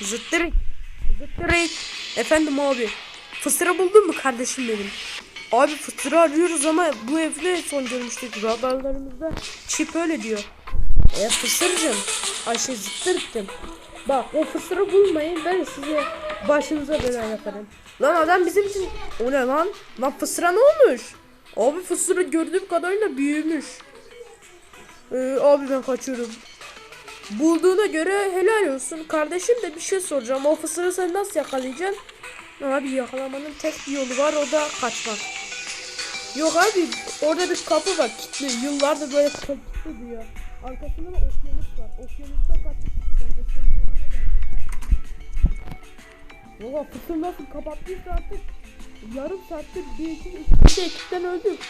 Zıttırık. Zıttırık. Efendim abi. Fıstıra buldun mu kardeşim benim? Abi fıstıra arıyoruz ama bu evde son görmüştük. Radarlarımızda çip öyle diyor. E fısırcım. Ayşe zıttırıktım. Bak o fısırı bulmayın ben size başınıza bela yaparım. Lan adam bizim için... O ne lan? Lan fısıra ne olmuş? Abi fısırı gördüğüm kadarıyla büyümüş. Ee, abi ben kaçıyorum. Bulduğuna göre helal olsun. Kardeşim de bir şey soracağım. O fısırı sen nasıl yakalayacaksın? Abi yakalamanın tek bir yolu var o da kaçmak. Yok abi orada bir kapı var kilitli. Yıllardır böyle kilitli diyor. Arkasında da okyanus var. Okyanusta kaçıp. Valla fısır nasıl kapattıysa artık yarım saattir bir iki iki ekipten öldük.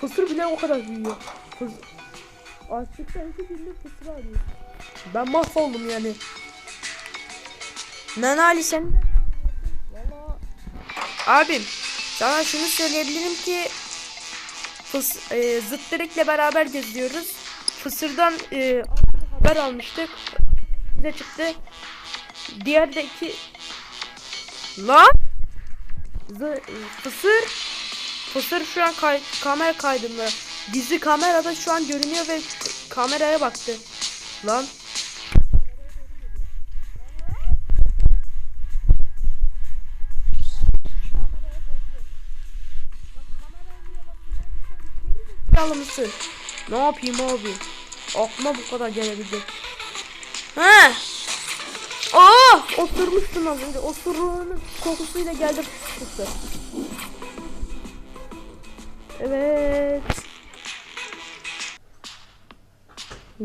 Fısır bile o kadar büyüyor. Fıs Açlıktan iki gündür fısır arıyor. Ben mahvoldum yani. Nana Ali sen Abim sana şunu söyleyebilirim ki Fıs, e, Zıttırık'la beraber geziyoruz. Fısır'dan e, haber almıştık. Bize çıktı. Diğer de iki Lan Zı, Fısır Fısır şu an kay, kamera kaydında. Gizli kamerada şu an görünüyor ve kameraya baktı. Lan Yalı mısın? Ne yapayım abi? Aklıma bu kadar gelebilecek. He. Aa! Osurmuştun az önce. Osurduğunun kokusuyla geldi fıstık. Evet.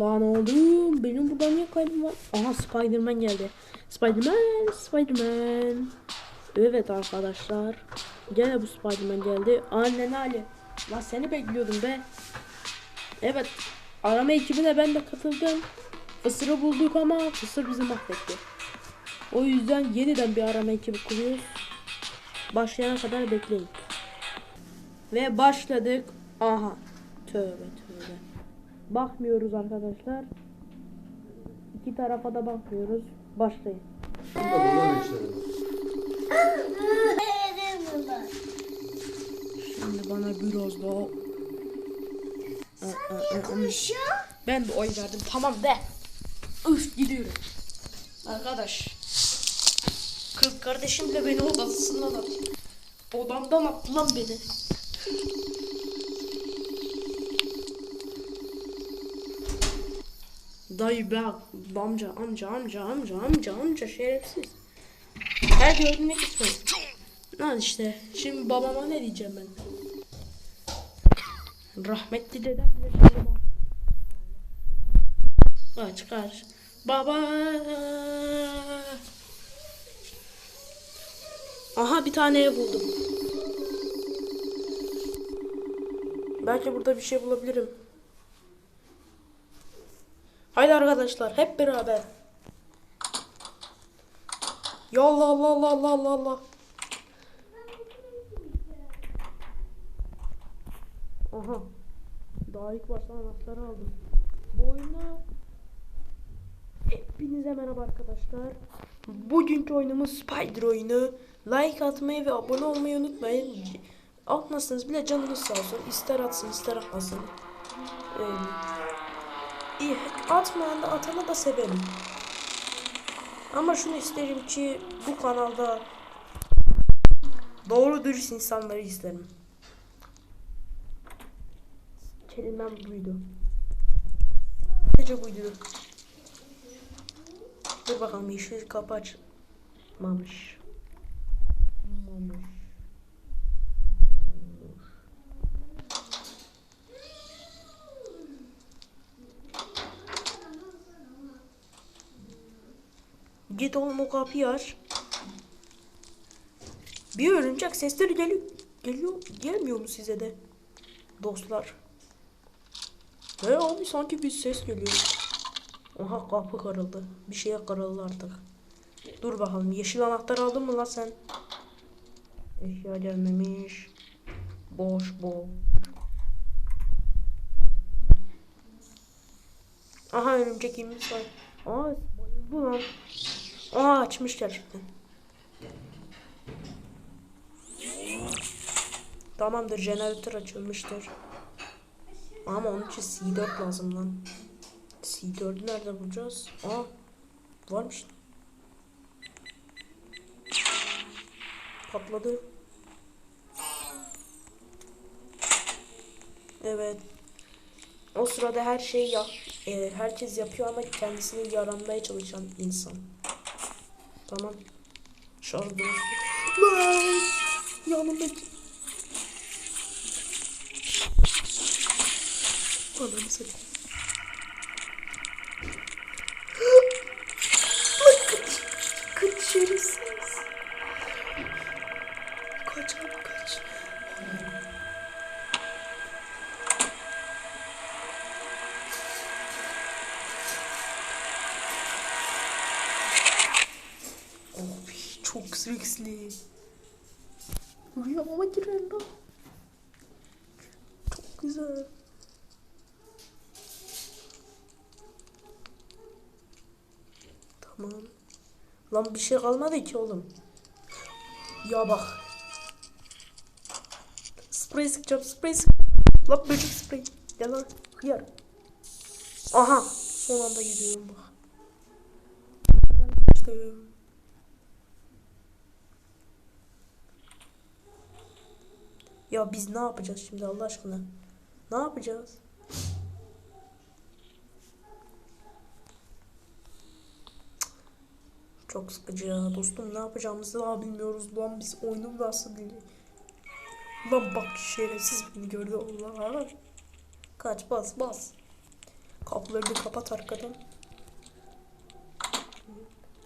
Lan oğlum benim burada niye kaydım var? Aha Spiderman geldi. Spiderman, Spiderman. Evet arkadaşlar. Gene bu Spiderman geldi. Annen Ali. Lan seni bekliyordum be. Evet. Arama ekibine ben de katıldım. Fısır'ı bulduk ama Fısır bizi mahvetti. O yüzden yeniden bir arama ekibi kuruyoruz. Başlayana kadar bekleyin. Ve başladık. Aha. Tövbe tövbe. Bakmıyoruz arkadaşlar. İki tarafa da bakmıyoruz. Başlayın. Şimdi bana biraz daha ben de oy verdim. Tamam de. Üf gidiyorum. Arkadaş. Kız kardeşim de beni odasından attı. Odamdan attı lan beni. Dayı bak amca amca amca amca amca amca şerefsiz. Her gördüğüne gitme. Lan işte şimdi babama ne diyeceğim ben? Rahmetli dedem bile Kaç kaç. Baba. Aha bir tane buldum. Belki burada bir şey bulabilirim. Haydi arkadaşlar hep beraber. Ya Allah Allah Allah Allah Allah Aha. Daha ilk başta anahtarı aldım. Bu oyunu Hepinize merhaba arkadaşlar. Bugünkü oyunumuz Spider oyunu. Like atmayı ve abone olmayı unutmayın. Atmazsanız bile canınız sağ olsun. İster atsın ister atmasın. Ee, iyi, atmayan da atanı da severim. Ama şunu isterim ki bu kanalda doğru dürüst insanları isterim. Kelimem buydu. Sadece buydu. Dur bakalım yeşil kapı açmamış. Mamış. Git oğlum o kapıyı aç. Bir örümcek sesleri geliyor. Geliyor. Gelmiyor mu size de? Dostlar. He abi sanki bir ses geliyor. Oha kapı kırıldı. Bir şeye kırıldı artık. Dur bakalım. Yeşil anahtar aldın mı lan sen? Eşya gelmemiş. Boş boş. Aha örümcek inmiş var. Aa bayıldı lan. Aa açmış gerçekten. Tamamdır jeneratör açılmıştır. Ama onun için C4 lazım lan. C4'ü nerede bulacağız? Aa varmış. Patladı. Evet. O sırada her şeyi ya e, herkes yapıyor ama kendisini yaranmaya çalışan insan. Tamam. Şarj! Yanımdaki. Ananı satayım. Kaç. Çok sexli. Rüyama girer lan. Çok güzel. Tamam. Lan bir şey kalmadı ki oğlum. Ya bak. Sprey sıkacağım sprey sık. Lan böcek sprey. Gel lan. Hıyar. Aha. Son anda gidiyorum bak. İşte. Ya biz ne yapacağız şimdi Allah aşkına? Ne yapacağız? Çok sıkıcı ya dostum ne yapacağımızı daha bilmiyoruz lan biz oyunu nasıl biliyoruz? Lan bak şerefsiz beni gördü Allah. Kaç bas bas. Kapıları bir kapat arkadan.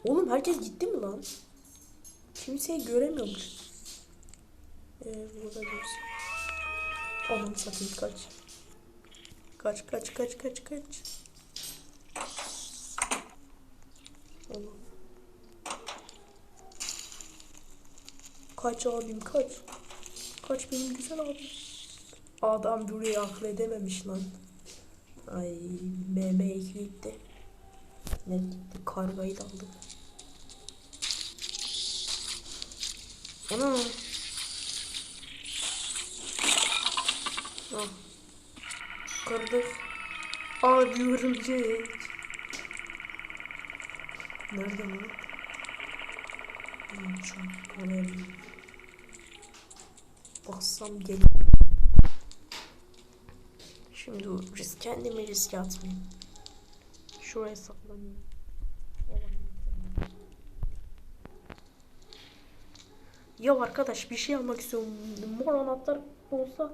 Oğlum herkes gitti mi lan? Kimseyi göremiyormuş. Ee, burada görürsün. Aman satayım kaç. Kaç kaç kaç kaç kaç. Allah. Kaç abim kaç. Kaç benim güzel abim. Adam burayı akıl edememiş lan. Ay meme gitti. Ne gitti kargayı da aldık. Ana. Ah. Kırdık. Abi örümcek. Nerede lan? Hmm, Çok önemli. Bassam gelir. Şimdi risk kendimi riske atmayayım. Şuraya saklanayım. Ya arkadaş bir şey almak istiyorum. Mor anahtar olsa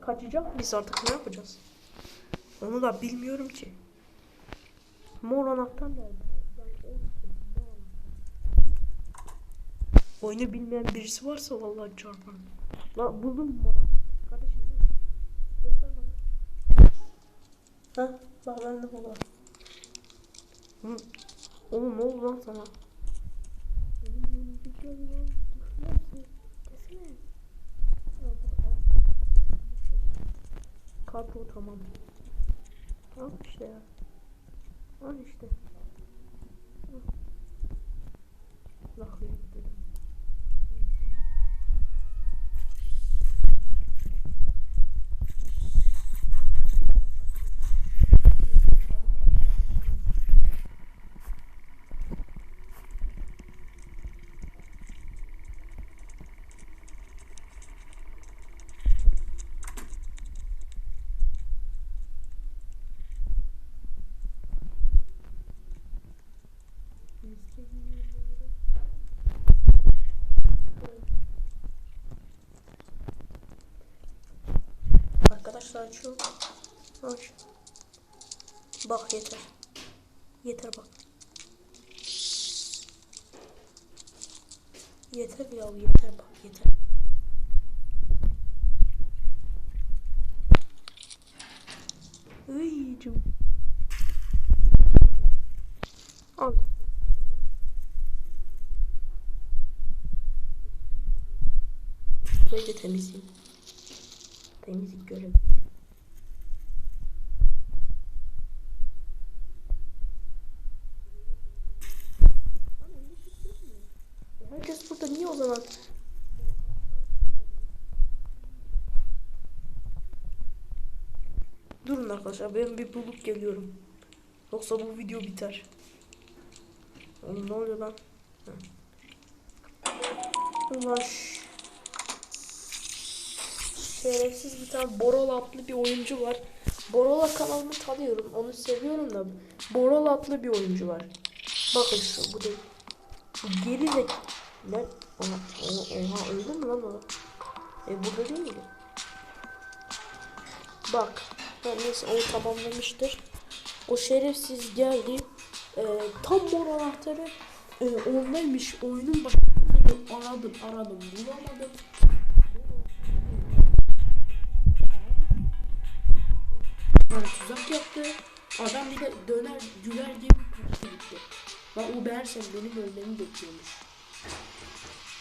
kaçacak biz artık ne yapacağız? Onu da bilmiyorum ki. Mor anahtar nerede? Oyunu bilmeyen birisi varsa vallahi çarparım. La buldum anahtar. Kardeşim? Göster bana. Ha, bak bende o var. Hı. Oğlum ne oldu lan sana? Kadro tamam. Al işte ya. Al işte. Nakliye gidelim. Arkadaşlar açıyorum. Aç. Bak yeter. Yeter bak. Yeter ya yeter bak yeter. Iyicim. Al. Böyle temizleyeyim. Temizlik görevi. Zaman. Durun arkadaşlar ben bir bulup geliyorum. Yoksa bu video biter. Oğlum ne oluyor lan? Hı. Ulan ş- şerefsiz bir tane Borol adlı bir oyuncu var. Borola kanalını tanıyorum. Onu seviyorum da. Borol adlı bir oyuncu var. Bakın şu bu değil. Geri zek... Ne? Oha, oha, öldü mü lan o? E burada değil mi? Bak. Ha, neyse o tamamlamıştır. O şerefsiz geldi. E, tam mor anahtarı e, ondaymış. Oyunun başında aradım aradım bulamadım. Yani tuzak yaptı. Adam bir de döner güler gibi kaçtı gitti. Bak o Bersen benim ölmemi bekliyormuş.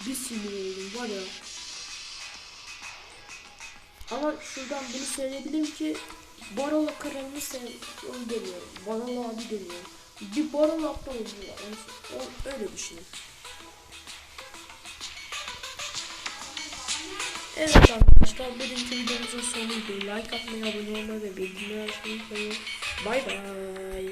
Bir sinir oldum var ya. Ama şuradan bunu söyleyebilirim ki Barola kanalını sev onu demiyorum. Barola abi demiyorum. Bir Barola abla. Yani o, öyle düşünün. Evet arkadaşlar bugünkü videomuzun sonuydu. Like atmayı, abone olmayı ve bildirimleri açmayı unutmayın. Bay bay.